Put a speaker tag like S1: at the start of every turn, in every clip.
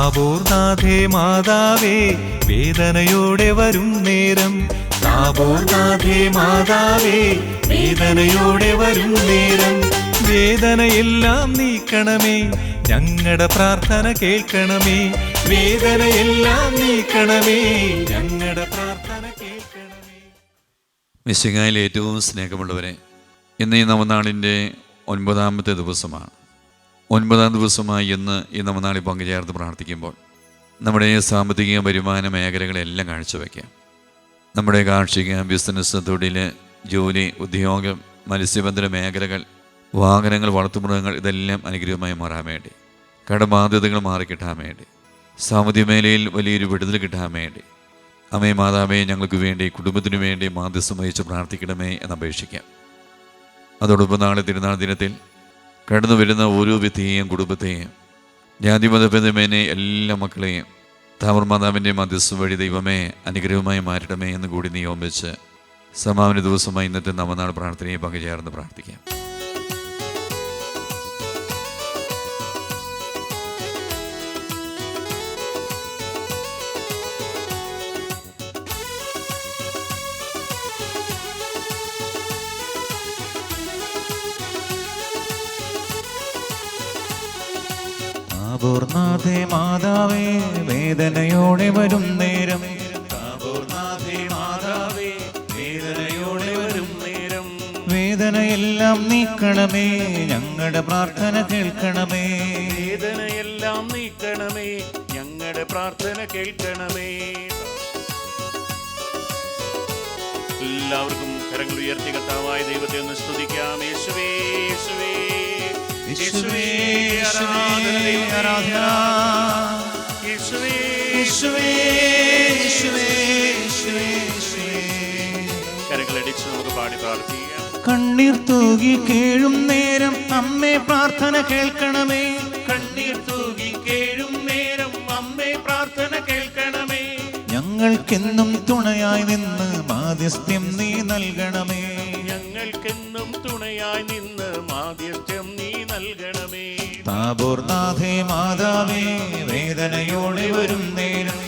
S1: താപോർനാഥേ മാതാവേ വേദനയോടെ വരും നേരം. താപോർനാഥേ മാതാവേ വേദനയോടെ വരും നേരം. വേദനയെല്ലാം നീക്കണമേ ഞങ്ങളുടെ പ്രാർത്ഥന കേൾക്കണമേ. വേദനയെല്ലാം നീക്കണമേ ഞങ്ങളുടെ പ്രാർത്ഥന കേൾക്കണമേ.
S2: മിശികായിൽ ഏറ്റവും സ്നേഹമുള്ളവരെ ഇന്ന് ഈ നവനാളിന്റെ ഒൻപതാമത്തെ ദിവസമാണ്. ഒൻപതാം ദിവസമായി ഇന്ന് ഈ നമ്മനാളി പങ്കുചേർത്ത് പ്രാർത്ഥിക്കുമ്പോൾ നമ്മുടെ സാമ്പത്തിക വരുമാന മേഖലകളെല്ലാം കാഴ്ചവെക്കാം. നമ്മുടെ കാർഷിക ബിസിനസ് തൊഴിൽ ജോലി ഉദ്യോഗം മത്സ്യബന്ധന മേഖലകൾ വാഹനങ്ങൾ വളർത്തുമൃഗങ്ങൾ ഇതെല്ലാം അനുഗ്രഹമായി മാറാൻ വേണ്ടി കടബാധ്യതകൾ മാറിക്കിട്ടാൻ വേണ്ടി സാമ്പത്തിക മേഖലയിൽ വലിയൊരു വിടുതൽ കിട്ടാൻ വേണ്ടി അമ്മേ മാതാവേ ഞങ്ങൾക്ക് വേണ്ടി കുടുംബത്തിനു വേണ്ടി മാധ്യസ്ഥം വഹിച്ച് പ്രാർത്ഥിക്കണമേ എന്ന് അപേക്ഷിക്കാം. അതോടൊപ്പം നാളെ തിരുനാൾ ദിനത്തിൽ കടന്നു വരുന്ന ഓരോ വ്യക്തിയെയും കുടുംബത്തെയും ജാതിമതഭേദമേനെ എല്ലാ മക്കളെയും താമർ മാതാവിന്റെ മധ്യസ്ഥ വഴി ദൈവമേ അനുഗ്രഹമായി മാറ്റണമേ എന്ന് കൂടി നിയോഗിച്ച് സമാപന ദിവസമായി ഇന്നത്തെ നവനാൾ പ്രാർത്ഥനയെ പങ്കുചേർന്ന് പ്രാർത്ഥിക്കാം.
S1: താപോർനാഥേ മാതാവേ വേദനയോടെ വരും നേരം. താപൂർനാഥേ മാതാവേ വേദനയോടെ വരും നേരം. വേദനയെല്ലാം നീക്കണമേ ഞങ്ങളുടെ പ്രാർത്ഥന കേൾക്കണമേ.
S3: വേദനയെല്ലാം നീക്കണമേ ഞങ്ങളുടെ പ്രാർത്ഥന കേൾക്കണമേ. എല്ലാവർക്കും കരങ്ങൾ ഉയർത്തി കർത്താവായ ദൈവത്തെ ഒന്ന് സ്തുതിക്കാം. യേശുവേ യേശുവേ. കരങ്ങളടിച്ച് നമുക്ക് പാടി പ്രാർത്ഥിക്കാം.
S1: കണ്ണീർ തൂകി കേഴും നേരം അമ്മേ പ്രാർത്ഥന കേൾക്കണമേ.
S3: കണ്ണീർ തൂകി കേഴും നേരം അമ്മേ പ്രാർത്ഥന കേൾക്കണമേ.
S1: ഞങ്ങൾക്കെന്നും തുണയായി നിന്ന് മാധ്യസ്ഥ്യം നീ നൽകണമേ.
S3: ഞങ്ങൾക്കെന്നും തുണയായി നിന്ന് മാധ്യസ്ഥ്യം നീ നൽകണമേ
S1: താപൂർനാഥേ മാതാവേ വേദനയോടെ വരും നേരം.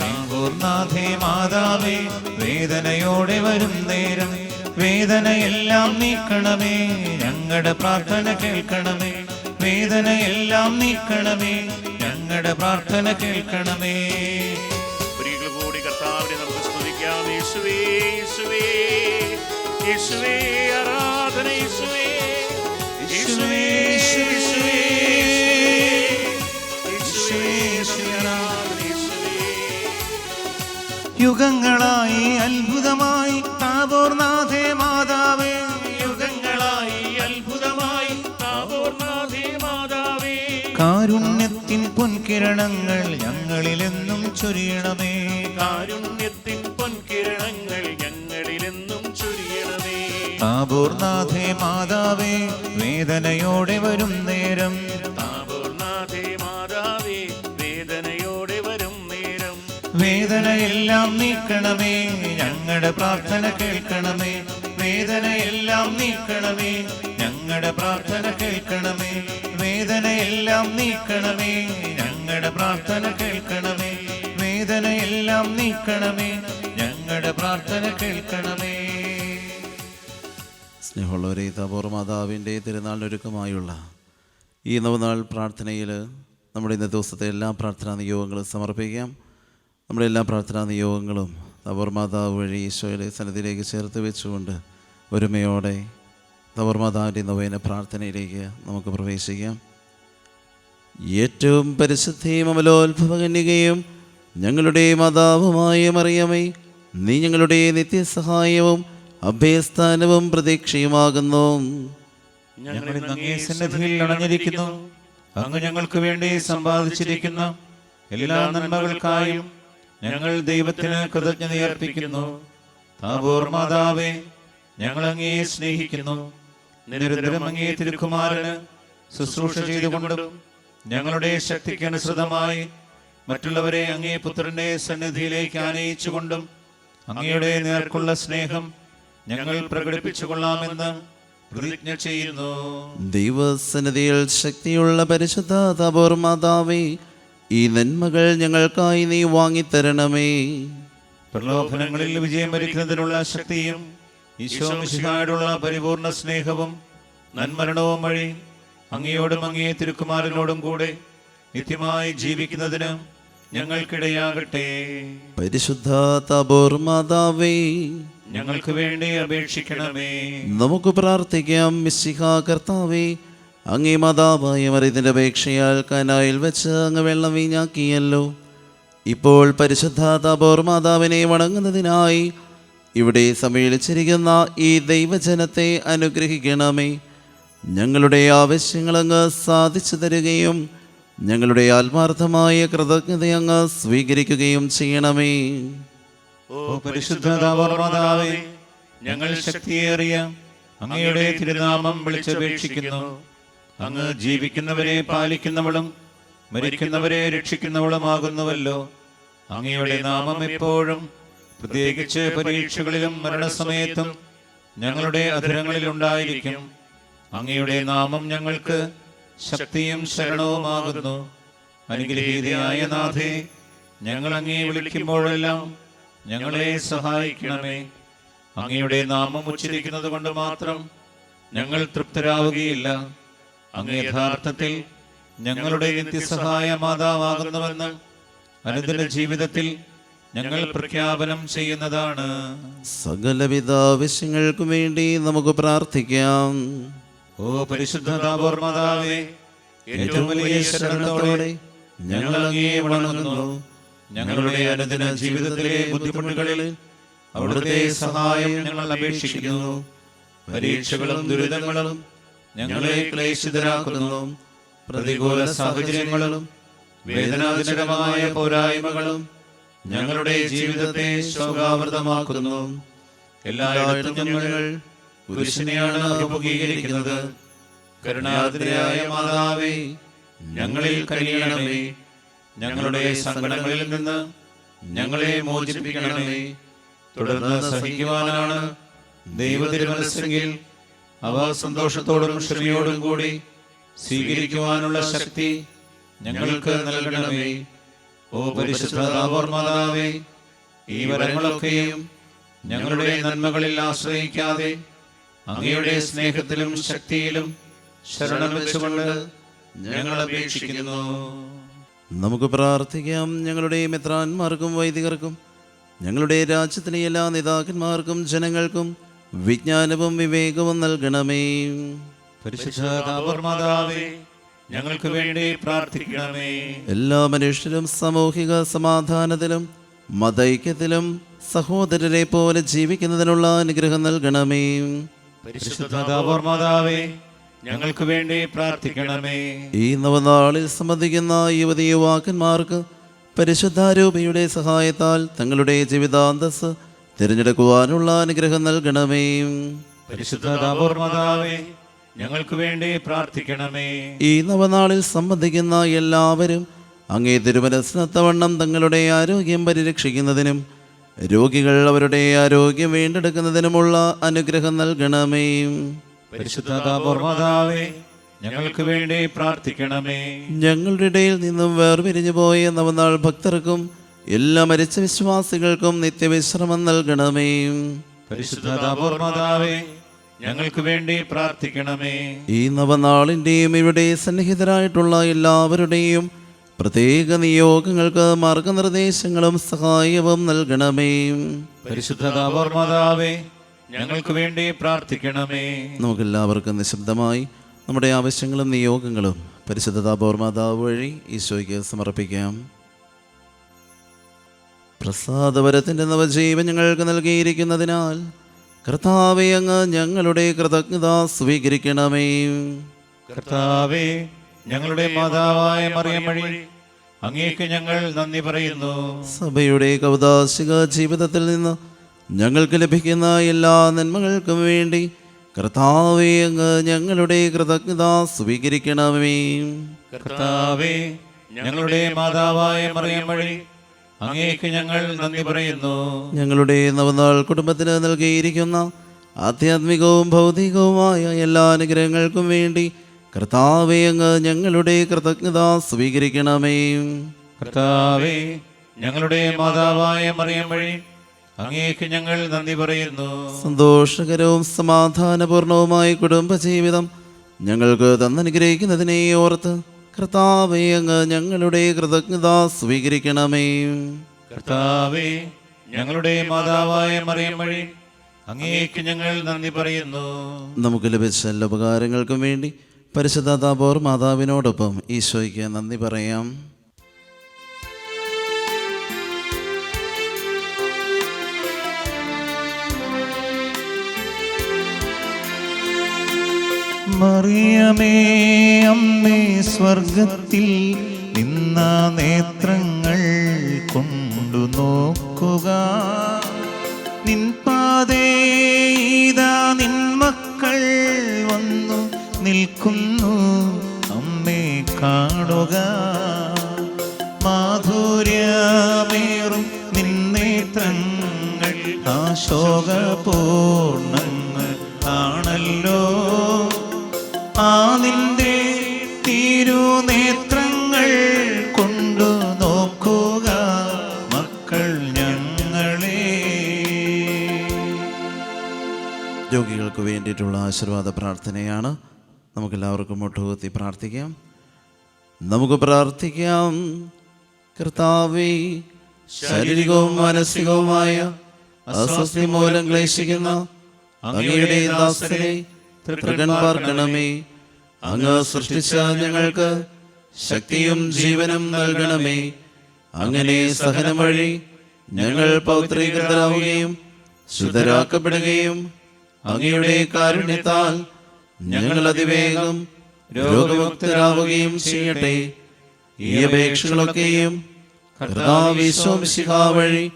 S1: താപൂർനാഥേ മാതാവേ വേദനയോടെ വരും നേരം. വേദനയെല്ലാം നീക്കണമേ ഞങ്ങളുടെ പ്രാർത്ഥന കേൾക്കണമേ. വേദനയെല്ലാം നീക്കണമേ ഞങ്ങളുടെ പ്രാർത്ഥന കേൾക്കണമേ.
S3: ഒരിക്കൽ കൂടി കർത്താവിനെ നമുക്ക് സ്തുതിക്കാം. യേശുവേ യേശുവേ യേശുവേ ആരാധന യേശുവേ.
S1: യുഗങ്ങളായി അത്ഭുതമായി താപോർനാഥേ മാതാവേ.
S3: യുഗങ്ങളായി അത്ഭുതമായി താപോർനാഥേ മാതാവേ.
S1: കാരുണ്യത്തിൻ പൊൻകിരണങ്ങൾ ഞങ്ങളിലെന്നും ചൊരിയണമേ.
S3: കാരുണ്യത്തിൻ പൊൻകിരണങ്ങൾ
S1: താപോർനാഥേ മാതാവേ വേദനയോടെ വരും നേരം.
S3: താപോർനാഥേ മാതാവേ വേദനയോടെ വരും നേരം.
S1: വേദനയെല്ലാം നീക്കണമേ ഞങ്ങളുടെ പ്രാർത്ഥന കേൾക്കണമേ. വേദനയെല്ലാം നീക്കണമേ ഞങ്ങളുടെ പ്രാർത്ഥന കേൾക്കണമേ. വേദനയെല്ലാം നീക്കണമേ ഞങ്ങളുടെ പ്രാർത്ഥന കേൾക്കണമേ. വേദനയെല്ലാം നീക്കണമേ ഞങ്ങളുടെ പ്രാർത്ഥന കേൾക്കണമേ.
S4: സ്നേഹമുള്ളവരെ തപോർ മാതാവിന്റെ തിരുനാളിനൊരുക്കമായുള്ള ഈ നവനാൾ പ്രാർത്ഥനയിൽ നമ്മുടെ ഇന്നത്തെ ദിവസത്തെ എല്ലാ പ്രാർത്ഥനാ നിയോഗങ്ങളും സമർപ്പിക്കാം. നമ്മുടെ എല്ലാ പ്രാർത്ഥനാ നിയോഗങ്ങളും തപോർ മാതാവ് വഴി ഈശോയുടെ സന്നിധിയിലേക്ക് ചേർത്ത് വെച്ചുകൊണ്ട് ഒരുമയോടെ തപോർ മാതാവിന്റെ നവേന പ്രാർത്ഥനയിലേക്ക് നമുക്ക് പ്രവേശിക്കാം. ഏറ്റവും പരിശുദ്ധിയും അമലോത്ഭവകന്യകയും ഞങ്ങളുടെ മാതാവുമായ മറിയമേ നീ ഞങ്ങളുടെ നിത്യസഹായവും അഭയസ്ഥാനവും പ്രതീക്ഷയുമാകുന്നു.
S1: ഞങ്ങൾ അങ്ങേ സന്നിധിയിൽ അണഞ്ഞിരിക്കുന്നു അങ്ങ് ഞങ്ങൾക്ക് വേണ്ടി സമ്പാദിച്ചിരിക്കുന്ന. എല്ലാ നന്മകൾക്കായും ഞങ്ങൾ ദൈവത്തിന് കൃതജ്ഞത അർപ്പിക്കുന്നു. താപോർ മാതാവേ ഞങ്ങൾ അങ്ങേ സ്നേഹിക്കുന്നു. നിരന്തരം അങ്ങേ തിരുക്കുമാരന് ശുശ്രൂഷ ചെയ്തുകൊണ്ടും ഞങ്ങളുടെ ശക്തിക്ക് അനുസൃതമായി മറ്റുള്ളവരെ അങ്ങേ പുത്രന്റെ സന്നിധിയിലേക്ക് ആനയിച്ചുകൊണ്ടും അങ്ങയുടെ നേർക്കുള്ള സ്നേഹം ഞങ്ങൾ പ്രകടിപ്പിച്ചു കൊള്ളാമെന്ന് പ്രതിജ്ഞ ചെയ്യുന്നു.
S4: ദൈവസന്നിധിയിൽ ശക്തിയുള്ള പരിശുദ്ധ തപോർ മാതാവേ ഈ നന്മകൾ ഞങ്ങൾക്കായി നീ വാങ്ങിത്തരണമേ.
S1: പ്രലോഭനങ്ങളിൽ വിജയം വരിക്കുന്നതിനുള്ള ശക്തിയും ഈശോ മിശിഹായോടുള്ള പരിപൂർണ സ്നേഹവും നന്മരണവും വഴി അങ്ങയോടും അങ്ങേ തിരുക്കുമാരനോടും കൂടെ നിത്യമായി ജീവിക്കുന്നതിന് ഞങ്ങൾക്കിടയാകട്ടെ.
S4: പരിശുദ്ധ തപോർമാതാവേ
S1: ഞങ്ങൾക്ക് വേണ്ടി അപേക്ഷിക്കണമേ.
S4: നമുക്ക് പ്രാർത്ഥിക്കാം. മിസ്സിഹ കർത്താവേ അങ്ങേ മാതാവായ മറിയത്തിന്റെ അപേക്ഷയാൽ കനായിൽ വെച്ച് അങ്ങ് വെള്ളം വീഞ്ഞാക്കിയല്ലോ. ഇപ്പോൾ പരിശുദ്ധ തപോർ മാതാവിനെ വണങ്ങുന്നതിനായി ഇവിടെ സമ്മേളിച്ചിരിക്കുന്ന ഈ ദൈവജനത്തെ അനുഗ്രഹിക്കണമേ. ഞങ്ങളുടെ ആവശ്യങ്ങളങ്ങ് സാധിച്ചു തരികയും ഞങ്ങളുടെ ആത്മാർത്ഥമായ കൃതജ്ഞത അങ്ങ് സ്വീകരിക്കുകയും ചെയ്യണമേ.
S1: ഓ പരിശുദ്ധ ഞങ്ങൾ ശക്തിയേറിയ അങ്ങയുടെ തിരുനാമം വിളിച്ചപേക്ഷിക്കുന്നു. അങ്ങ് ജീവിക്കുന്നവരെ പാലിക്കുന്നവളും മരിക്കുന്നവരെ രക്ഷിക്കുന്നവളുമാകുന്നുവല്ലോ. അങ്ങയുടെ നാമം എപ്പോഴും പ്രത്യേകിച്ച് പരീക്ഷകളിലും മരണസമയത്തും ഞങ്ങളുടെ അധരങ്ങളിൽ ഉണ്ടായിരിക്കും അങ്ങയുടെ നാമം ഞങ്ങൾക്ക് ശക്തിയും ശരണവുമാകുന്നു. അനുഗ്രഹീതയായ നാഥേ ഞങ്ങൾ അങ്ങേ വിളിക്കുമ്പോഴെല്ലാം ഞങ്ങളെ സഹായിക്കണമേ. അങ്ങയുടെ നാമം ഉച്ചരിക്കുന്നത് കൊണ്ട് മാത്രം ഞങ്ങൾ തൃപ്തരാവുകയില്ല. അങ്ങ് യഥാർത്ഥത്തിൽ ഞങ്ങളുടെ നിത്യസഹായ മാതാവാകുന്നുവെന്ന് അനുദിന ജീവിതത്തിൽ ഞങ്ങൾ പ്രഖ്യാപനം ചെയ്യുന്നതാണ്.
S4: സകലവിധ ആവശ്യങ്ങൾക്കും വേണ്ടി നമുക്ക് പ്രാർത്ഥിക്കാം.
S1: ഓ പരിശുദ്ധ ശരണത്തോടെ ഞങ്ങൾ അങ്ങേ വണങ്ങുന്നു. ഞങ്ങളുടെ അനുദിന ജീവിതത്തിലെ ബുദ്ധിമുട്ടുകളിൽ അവിടുത്തെ സഹായം ഞങ്ങൾ അപേക്ഷിക്കുന്നു. പരീക്ഷകളും ദുരിതങ്ങളും ഞങ്ങളെ ക്ലേശിതരാക്കുന്നു. പ്രതികൂല സാഹചര്യങ്ങളും വേദനാജനകമായ പോരായ്മകളും ഞങ്ങളുടെ ജീവിതത്തെ ശോകാവൃതമാക്കുന്നു. എല്ലായിടത്തും ഞങ്ങൾ പുരുഷനെയാണ് അഭിമുഖീകരിക്കുന്നത്. കരുണാദ്രയായ മാതാവേ ഞങ്ങളിൽ കഴിയണമേ. ഞങ്ങളുടെ സങ്കടങ്ങളിൽ നിന്ന് ഞങ്ങളെ മോചിപ്പിക്കണമേ. തുടർന്ന് സഹിക്കുവാനാണ് ദൈവതിരുമനസ്സെങ്കിൽ അവ സന്തോഷത്തോടും ക്ഷമയോടും കൂടി സ്വീകരിക്കുവാനുള്ള ശക്തി ഞങ്ങൾക്ക് നൽകണമേ. ഓ പരിശുദ്ധ ഈ വരങ്ങളൊക്കെയും ഞങ്ങളുടെ നന്മകളിൽ ആശ്രയിക്കാതെ അങ്ങയുടെ സ്നേഹത്തിലും ശക്തിയിലും ശരണം വെച്ചുകൊണ്ട് ഞങ്ങൾ അപേക്ഷിക്കുന്നു.
S4: നമുക്ക് പ്രാർത്ഥിക്കാം. ഞങ്ങളുടെ മിത്രാന്മാർക്കും വൈദികർക്കും ഞങ്ങളുടെ രാജ്യത്തിലെ എല്ലാ നേതാക്കന്മാർക്കും ജനങ്ങൾക്കും വിജ്ഞാനവും വിവേകവും നൽകണമേ.
S1: ഞങ്ങൾക്ക് വേണ്ടി പ്രാർത്ഥിക്കണമേ.
S4: എല്ലാ മനുഷ്യരും സാമൂഹിക സമാധാനത്തിലും മതൈക്യത്തിലും സഹോദരരെ പോലെ ജീവിക്കുന്നതിനുള്ള അനുഗ്രഹം നൽകണമേ.
S1: ഞങ്ങൾക്ക് വേണ്ടി പ്രാർത്ഥിക്കണമേ.
S4: ഈ നവനാളിൽ സംബന്ധിക്കുന്ന യുവതി യുവാക്കന്മാർക്ക് പരിശുദ്ധാരൂപയുടെ സഹായത്താൽ തങ്ങളുടെ ജീവിതാന്തസ് തിരഞ്ഞെടുക്കുവാനുള്ള അനുഗ്രഹം നൽകണമേ.
S1: പരിശുദ്ധ താപോർ ഞങ്ങൾക്ക് വേണ്ടി പ്രാർത്ഥിക്കണമേ.
S4: ഈ നവനാളിൽ സംബന്ധിക്കുന്ന എല്ലാവരും അങ്ങേ തിരുമനസ്നത്തവണ്ണം തങ്ങളുടെ ആരോഗ്യം പരിരക്ഷിക്കുന്നതിനും രോഗികൾ അവരുടെ ആരോഗ്യം വീണ്ടെടുക്കുന്നതിനുമുള്ള അനുഗ്രഹം നൽകണമേ.
S1: പരിശുദ്ധ ഞങ്ങൾക്ക് വേണ്ടി പ്രാർത്ഥിക്കണമേ.
S4: ഞങ്ങളുടെ ഇടയിൽ നിന്നും വേർപിരിഞ്ഞു പോയ നവനാൾ ഭക്തർക്കും എല്ലാ മരിച്ച വിശ്വാസികൾക്കും നിത്യവിശ്രമം നൽകണമേ.
S1: പരിശുദ്ധ ഞങ്ങൾക്ക് വേണ്ടി പ്രാർത്ഥിക്കണമേ.
S4: ഈ നവനാളിന്റെയും ഇവിടെ സന്നിഹിതരായിട്ടുള്ള എല്ലാവരുടെയും പ്രത്യേക നിയോഗങ്ങൾക്ക് മാർഗനിർദ്ദേശങ്ങളും സഹായവും നൽകണമേ.
S1: പരിശുദ്ധ മാതാവേ ഞങ്ങൾക്ക് വേണ്ടി പ്രാർത്ഥിക്കണമേ.
S4: നമുക്കെല്ലാവർക്കും നിശബ്ദമായി നമ്മുടെ ആവശ്യങ്ങളും നിയോഗങ്ങളും പരിശുദ്ധ താപോർമാതാവ് വഴി ഈശോയ്ക്ക് സമർപ്പിക്കാം. പ്രസാദപരത്തിന്റെ നവജീവൻ ഞങ്ങൾക്ക് നൽകിയിരിക്കുന്നതിനാൽ കർത്താവെ അങ്ങ് ഞങ്ങളുടെ കൃതജ്ഞത സ്വീകരിക്കണമേ.
S1: കർത്താവേ ഞങ്ങളുടെ മാതാവായ മറിയം വഴി അങ്ങേക്ക് ഞങ്ങൾ നന്ദി പറയുന്നു.
S4: സഭയുടെ കൗതാശിക ജീവിതത്തിൽ നിന്ന് ഞങ്ങൾക്ക് ലഭിക്കുന്ന എല്ലാ നന്മകൾക്കും വേണ്ടി കർത്താവേ അങ്ങ് ഞങ്ങളുടെ കൃതജ്ഞത സ്വീകരിക്കണമേ.
S1: കർത്താവേ ഞങ്ങളുടെ മാതാവായ മറിയം വഴി അങ്ങേക്ക് ഞങ്ങൾ നന്ദി പറയുന്നു.
S4: ഞങ്ങളുടെ നവനാൾ കുടുംബത്തിന് നൽകിയിരിക്കുന്ന ആധ്യാത്മികവും ഭൗതികവുമായ എല്ലാ അനുഗ്രഹങ്ങൾക്കും വേണ്ടി കർത്താവെ അങ്ങ് ഞങ്ങളുടെ കൃതജ്ഞത സ്വീകരിക്കണമേ.
S1: കർത്താവേ ഞങ്ങളുടെ മാതാവായ മറിയം വഴി അങ്ങേക്ക് ഞങ്ങൾ നന്ദി പറയുന്നു.
S4: സന്തോഷകരവും സമാധാനപൂർണവുമായ കുടുംബജീവിതം ഞങ്ങൾക്ക് തന്നനുഗ്രഹിക്കുന്നതിനെ ഓർത്ത് കർത്താവേ അങ്ങ് ഞങ്ങളുടെ കൃതജ്ഞത സ്വീകരിക്കണമേ.
S1: കർത്താവേ ഞങ്ങളുടെ മാതാവായ മറിയം വഴി അങ്ങേക്ക് ഞങ്ങൾ നന്ദി പറയുന്നു.
S4: നമുക്ക് ലഭിച്ച എല്ലാ ഉപകാരങ്ങൾക്കും വേണ്ടി പരിശുദ്ധ താപോർ മാതാവിനോടൊപ്പം ഈശോയ്ക്ക് നന്ദി പറയാം.
S1: മറിയമേ അമ്മേ സ്വർഗത്തിൽ നിന്ന നേത്രങ്ങൾ കൊണ്ടു നോക്കുക നിൻ നിൽക്കുന്നു അമ്മേ കാണുക. മാധുര്യമേറും നിന്നേത്രങ്ങൾ നേത്രങ്ങൾ ആശോകപൂർണങ്ങൾ ആണല്ലോ. ആ നിന്റെ തിരുനേത്രങ്ങൾ കൊണ്ടു നോക്കുക മക്കൾ ഞങ്ങളെ.
S4: രോഗികൾക്ക് വേണ്ടിയിട്ടുള്ള ആശീർവാദ പ്രാർത്ഥനയാണ് നമുക്കെല്ലാവർക്കും മുട്ടുകുത്തി പ്രാർത്ഥിക്കാം. നമുക്ക് പ്രാർത്ഥിക്കാം. കർത്താവേ ശാരീരികവും മാനസികവുമായ അസ്വസ്ഥി മൂലം ക്ലേശിക്കുന്ന അങ്ങയുടെ ദാസനെ പാർക്കണമേ അങ്ങ് സൃഷ്ടിച്ച ഞങ്ങൾക്ക് ശക്തിയും ജീവനും നൽകണമേ. അങ്ങനെ സഹനം വഴി ഞങ്ങൾ പൗത്രീകൃതരാവുകയും ശുദ്ധരാക്കപ്പെടുകയും അങ്ങയുടെ കാരുണ്യത്താൽ ഞങ്ങൾ അതിവേഗം രോഗമുക്തരാവുകയും ചെയ്യട്ടെ. ഈ അപേക്ഷകളൊക്കെയും വഴി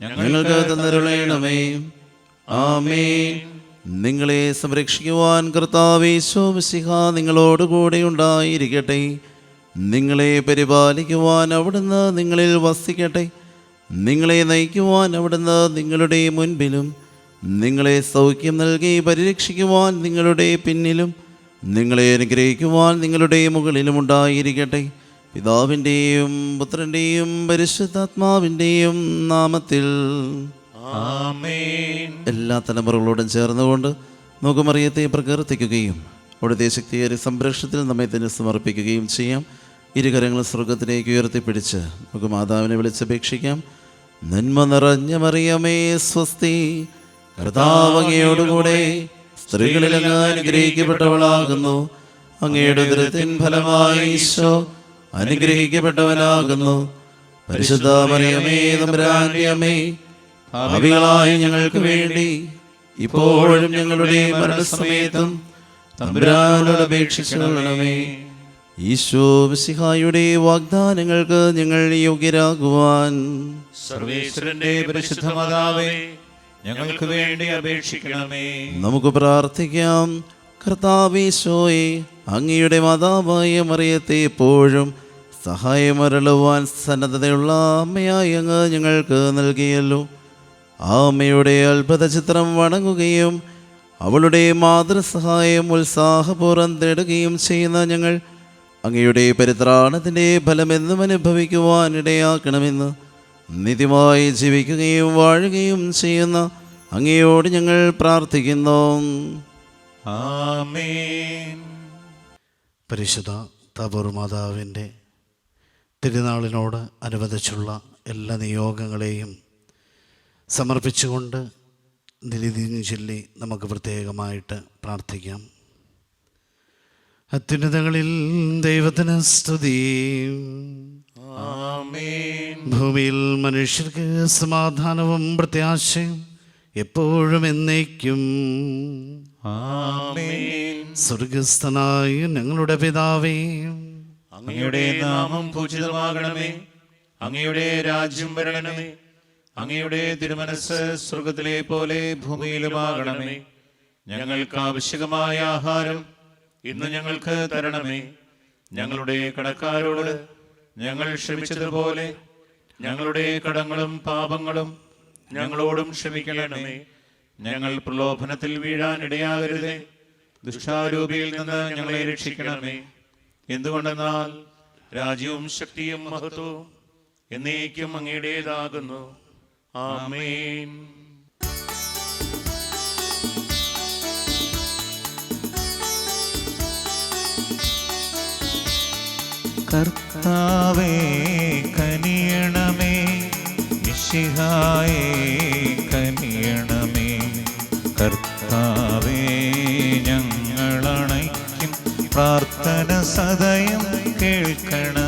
S4: ഞങ്ങൾക്ക് തന്നരുളയണമേ ആമേ നിങ്ങളെ സംരക്ഷിക്കുവാൻ കർത്താവിശ്വംശിഖ നിങ്ങളോടുകൂടെ ഉണ്ടായിരിക്കട്ടെ. നിങ്ങളെ പരിപാലിക്കുവാൻ അവിടുന്ന് നിങ്ങളിൽ വസിക്കട്ടെ. നിങ്ങളെ നയിക്കുവാൻ അവിടുന്ന് നിങ്ങളുടെ മുൻപിലും നിങ്ങളെ സൗഖ്യം നൽകി പരിരക്ഷിക്കുവാൻ നിങ്ങളുടെ പിന്നിലും നിങ്ങളെ അനുഗ്രഹിക്കുവാൻ നിങ്ങളുടെ മുകളിലും ഉണ്ടായിരിക്കട്ടെ. പിതാവിന്റെയും പുത്രന്റെയും പരിശുദ്ധാത്മാവിന്റെയും നാമത്തിൽ. എല്ലാ തലമുറകളോടും ചേർന്നുകൊണ്ട് നമുക്ക് മറിയത്തെ പ്രകീർത്തിക്കുകയും അവിടുത്തെ ശക്തിയേറെ സംരക്ഷണത്തിൽ നമ്മെ തന്നെ സമർപ്പിക്കുകയും ചെയ്യാം. ഇരുകരങ്ങൾ സ്വർഗത്തിലേക്ക് ഉയർത്തിപ്പിടിച്ച് നമുക്ക് മാതാവിനെ വിളിച്ചപേക്ഷിക്കാം. നന്മ നിറഞ്ഞ മറിയമേ സ്വസ്തി. കർത്താവ് അങ്ങയോടുകൂടെ സ്ത്രീകളിൽ അങ്ങ് അനുഗ്രഹിക്കപ്പെട്ടവളാകുന്നു. അങ്ങയുടെ ദുരിതത്തിൻ ഫലമായി ഈശോ അനുഗ്രഹിക്കപ്പെട്ടവനാകുന്നു. പരിശുദ്ധ മറിയമേ തമ്പുരാന്റെ അമ്മേ ഭാവികളായ ഞങ്ങൾക്ക് വേണ്ടി ഇപ്പോഴും ഞങ്ങളുടെ മരണസമയത്തും തമ്പുരാനോട് അപേക്ഷിച്ചുകൊള്ളണമേ ഈശോ വിശിഹായുടെ വാഗ്ദാനങ്ങൾക്ക് ഞങ്ങൾ യോഗ്യരാകുവാൻ.
S1: സർവേശ്വരന്റെ പരിശുദ്ധ മാതാവേ ഞങ്ങൾക്ക് വേണ്ടി അപേക്ഷിക്കണമേ.
S4: നമുക്ക് പ്രാർത്ഥിക്കാം. കർത്താവീശോയെ അങ്ങയുടെ മാതാവായ മറിയത്തെ എപ്പോഴും സഹായമരളുവാൻ സന്നദ്ധതയുള്ള അമ്മയായി അങ്ങ് ഞങ്ങൾക്ക് നൽകിയല്ലോ. ആ അമ്മയുടെ അത്ഭുത ചിത്രം വണങ്ങുകയും അവളുടെ മാതൃസഹായം ഉത്സാഹപൂർവം തേടുകയും ചെയ്യുന്ന ഞങ്ങൾ അങ്ങയുടെ പരിത്രാണത്തിന്റെ ഫലമെന്നും അനുഭവിക്കുവാൻ ഇടയാക്കണമെന്ന് നിത്യമായി ജീവിക്കുകയും വാഴുകയും ചെയ്യുന്ന അങ്ങയോട് ഞങ്ങൾ പ്രാർത്ഥിക്കുന്നു.
S1: ആമേൻ.
S5: പരിശുദ്ധ തപൂർ മാതാവിന്റെ തിരുനാളിനോട് അനുബന്ധിച്ചുള്ള എല്ലാ നിയോഗങ്ങളെയും സമർപ്പിച്ചുകൊണ്ട് നിലിതിഞ്ഞ് ചൊല്ലി നമുക്ക് പ്രത്യേകമായിട്ട് പ്രാർത്ഥിക്കാം. അത്യുന്നതകളിൽ ദൈവത്തിന് സ്തുതി. ഭൂമിയിൽ മനുഷ്യർക്ക് സമാധാനവും പ്രത്യാശയും എപ്പോഴും എന്നേക്കും. സ്വർഗസ്ഥനായ ഞങ്ങളുടെ പിതാവേ.
S1: അങ്ങയുടെ നാമം പൂജിതമാകണമേ. അങ്ങയുടെ രാജ്യം വരണമേ. അങ്ങയുടെ തിരുമനസ് സ്വർഗത്തിലെ പോലെ ഭൂമിയിലുമാകണമേ. ഞങ്ങൾക്ക് ആവശ്യമായ ആഹാരം ഇന്ന് ഞങ്ങൾക്ക് തരണമേ. ഞങ്ങളുടെ കടക്കാരോട് ഞങ്ങൾ ക്ഷമിച്ചതുപോലെ ഞങ്ങളുടെ കടങ്ങളും പാപങ്ങളും ഞങ്ങളോടും ക്ഷമിക്കണമേ. ഞങ്ങൾ പ്രലോഭനത്തിൽ വീഴാൻ ഇടയാകരുതേ. ദുഷ്ടാരൂപിയിൽ നിന്ന് ഞങ്ങളെ രക്ഷിക്കണമേ. എന്തുകൊണ്ടെന്നാൽ രാജ്യവും ശക്തിയും മഹത്വവും എന്നേക്കും അങ്ങയുടേതാകുന്നു. ആമേൻ.
S3: കർത്താവേ മിശിഹായേ കനിയണമേ. കർത്താവേ ഞങ്ങളണയ്ക്കും പ്രാർത്ഥന സദയം കേൾക്കണമേ.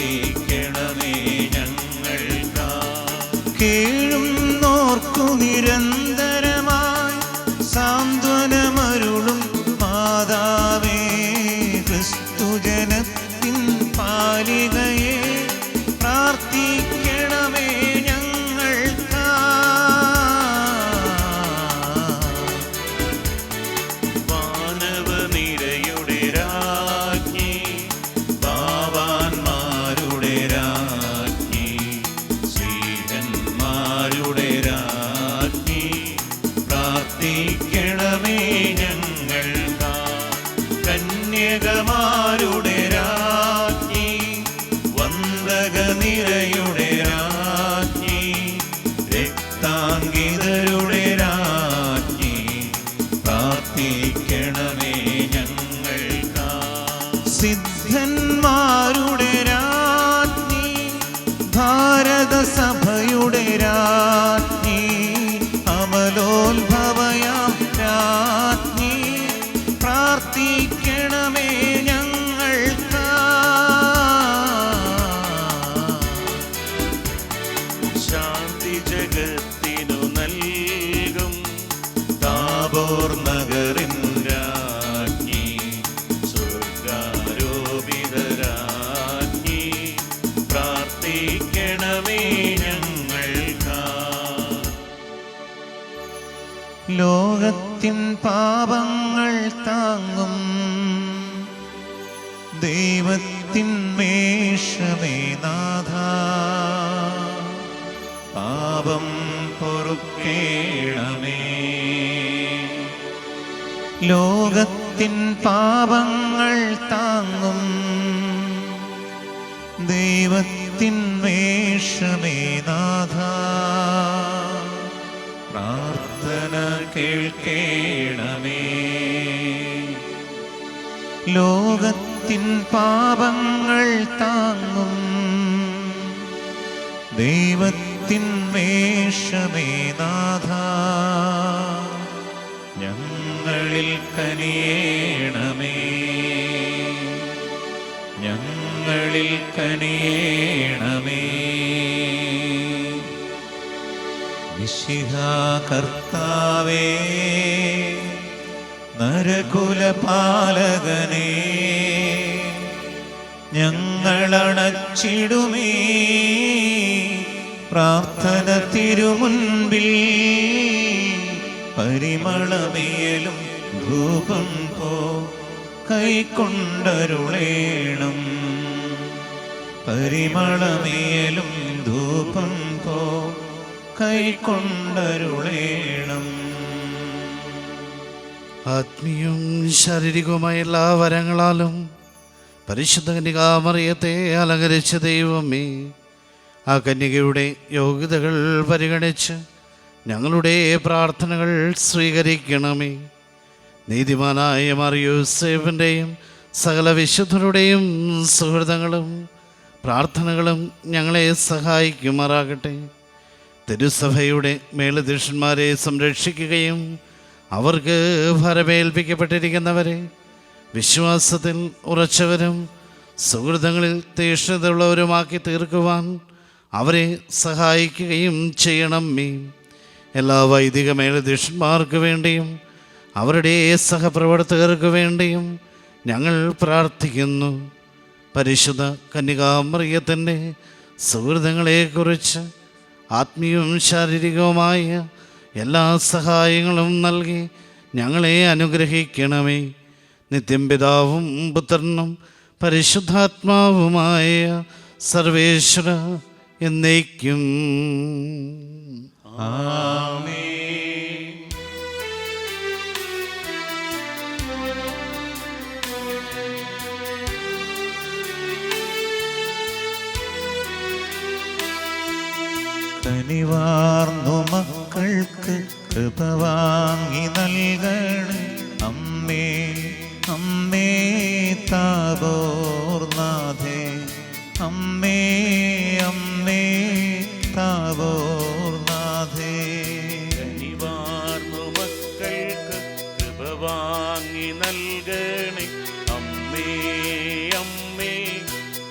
S1: പ്രാർത്ഥിക്കണമേ தாங்கே ദൈവത്തിൻ മേഷമേ നാഥ. പാപം പൊറുക്കേണമേ. ലോകത്തിൻ പാപങ്ങൾ താങ്ങും ദൈവത്തിന്മേഷമേ നാഥ. പ്രാർത്ഥന കേൾക്കേണമേ. ലോകത്തിൻ പാപങ്ങൾ താങ്ങും. ദൈവത്തിൻ വേഷമേ നാഥ. ഞങ്ങളിൽ കനിയേണമേ. ഞങ്ങളിൽ കനിയേണമേ. കർത്താവേ നരകുലപാലകനേ ഞങ്ങളണച്ചിടുമേ പ്രാർത്ഥന തിരുമുൻപിൽ പരിമളമേലും ധൂപം പോ. കൈക്കൊണ്ടരുളേണം. പരിമളമേലും ധൂപം പോ. കൈക്കൊണ്ടരുളേണം.
S5: ആത്മീയവും ശാരീരികവുമായ എല്ലാ വരങ്ങളാലും പരിശുദ്ധ കന്യകാമറിയത്തെ അലങ്കരിച്ച ദൈവമേ ആ കന്യകയുടെ യോഗ്യതകൾ പരിഗണിച്ച് ഞങ്ങളുടെ പ്രാർത്ഥനകൾ സ്വീകരിക്കണമേ. നീതിമാനായ മറിയൂസേഫിന്റെയും സകല വിശുദ്ധരുടെയും സുഹൃതങ്ങളും പ്രാർത്ഥനകളും ഞങ്ങളെ സഹായിക്കുമാറാകട്ടെ. തിരുസഭയുടെ മേലധ്യക്ഷന്മാരെ സംരക്ഷിക്കുകയും അവർക്ക് ഭരമേൽപ്പിക്കപ്പെട്ടിരിക്കുന്നവരെ വിശ്വാസത്തിൽ ഉറച്ചവരും സുഹൃതങ്ങളിൽ തീക്ഷ്ണതയുള്ളവരുമാക്കി തീർക്കുവാൻ അവരെ സഹായിക്കുകയും ചെയ്യണം മീ എല്ലാ വൈദിക മേലധ്യക്ഷന്മാർക്ക് വേണ്ടിയും അവരുടെ സഹപ്രവർത്തകർക്ക് വേണ്ടിയും ഞങ്ങൾ പ്രാർത്ഥിക്കുന്നു. പരിശുദ്ധ കന്യകാമറിയത്തിന്റെ സുഹൃതങ്ങളെക്കുറിച്ച് ആത്മീയവും ശാരീരികവുമായ എല്ലാ സഹായങ്ങളും നൽകി ഞങ്ങളെ അനുഗ്രഹിക്കണമേ. നിത്യം പിതാവും പുത്രനും പരിശുദ്ധാത്മാവുമായ സർവേശ്വര എന്നേക്കും.
S1: കനിവാർന്നു മക്കൾക്ക് കൃപ വാങ്ങി നൽകണേ. അമ്മേ അമ്മേ താപോർനാഥേ അമ്മേ അമ്മേ താപോർനാഥേ
S3: കനിവാർന്നു മക്കൾക്ക് കൃപ വാങ്ങി നൽകണേ. അമ്മേ അമ്മേ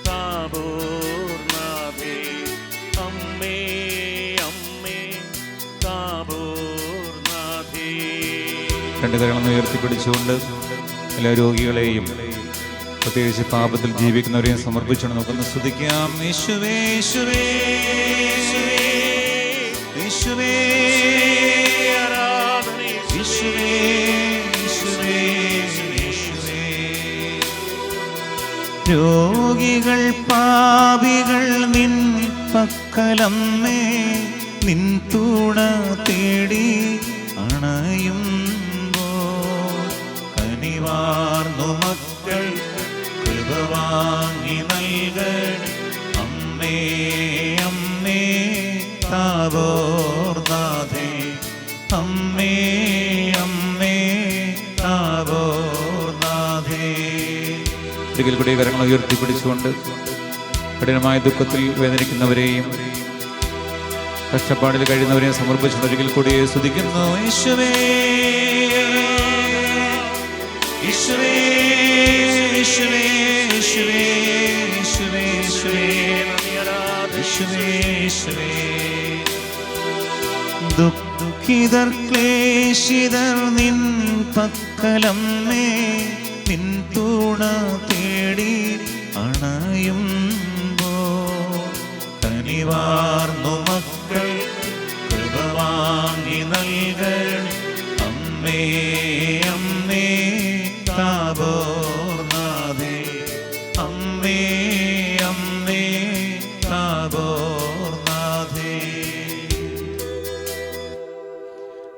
S3: താപോർനാഥേ അമ്മേ അമ്മേ താപോർനാഥേ
S1: രണ്ട് കരണം ഉയർത്തിപ്പിടിച്ചുകൊണ്ട് എല്ലാ രോഗികളെയും പ്രത്യേകിച്ച് പാപത്തിൽ ജീവിക്കുന്നവരെയും സമർപ്പിച്ചുകൊണ്ട് നമുക്കൊന്ന് യേശുവേ. രോഗികൾ പാപികൾ നിൻ പക്കലമ്മേ നിൻ തൂണ തേടി ഉച്ചയ്ക്കൽ കൂടി വിവരങ്ങൾ ഉയർത്തിപ്പിടിച്ചുകൊണ്ട് കഠിനമായ ദുഃഖത്തിൽ വേദനിക്കുന്നവരെയും കഷ്ടപ്പാടിൽ കഴിയുന്നവരെയും സമർപ്പിച്ചുണ്ടെങ്കിൽ കൂടി സ്തുതിക്കുന്നു. യേശുവേ യേശുവേ യേശുവേ യേശുവേ ദുഃഖിതർ ക്ലേശിതർ നിൻ പക്കലമ്മേ നിൻ തൂണാ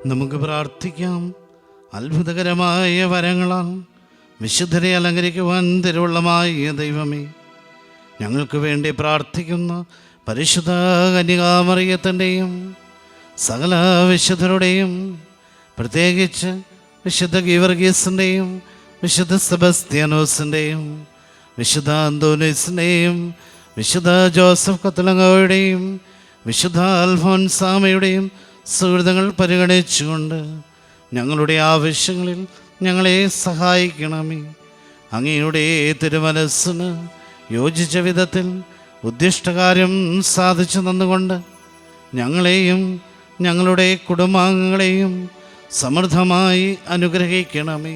S5: നമുക്ക് പ്രാർത്ഥിക്കാം. അത്ഭുതകരമായ വരങ്ങളാൽ വിശുദ്ധരെ അലങ്കരിക്കുവാൻ തിരുവുള്ളമായ ദൈവമേ. ഞങ്ങൾക്ക് വേണ്ടി പ്രാർത്ഥിക്കുന്ന പരിശുദ്ധ കന്യകാമറിയത്തിന്റെയും സകല വിശുദ്ധരുടെയും പ്രത്യേകിച്ച് വിശുദ്ധ ഗീവർഗീസിന്റെയും വിശുദ്ധ സെബസ്ത്യാനോസിന്റെയും വിശുദ്ധ അന്തോനീസിന്റെയും വിശുദ്ധ ജോസഫ് കത്തലങ്ങയുടെയും വിശുദ്ധ അൽഫോൻസാമയുടെയും സുഹൃതങ്ങൾ പരിഗണിച്ചുകൊണ്ട് ഞങ്ങളുടെ ആവശ്യങ്ങളിൽ ഞങ്ങളെ സഹായിക്കണമേ. അങ്ങയുടെ തിരുമനസ്സിന് യോജിച്ച വിധത്തിൽ ഉദ്ദിഷ്ടകാര്യം സാധിച്ചു തന്നുകൊണ്ട് ഞങ്ങളെയും ഞങ്ങളുടെ കുടുംബാംഗങ്ങളെയും സമൃദ്ധമായി അനുഗ്രഹിക്കണമേ.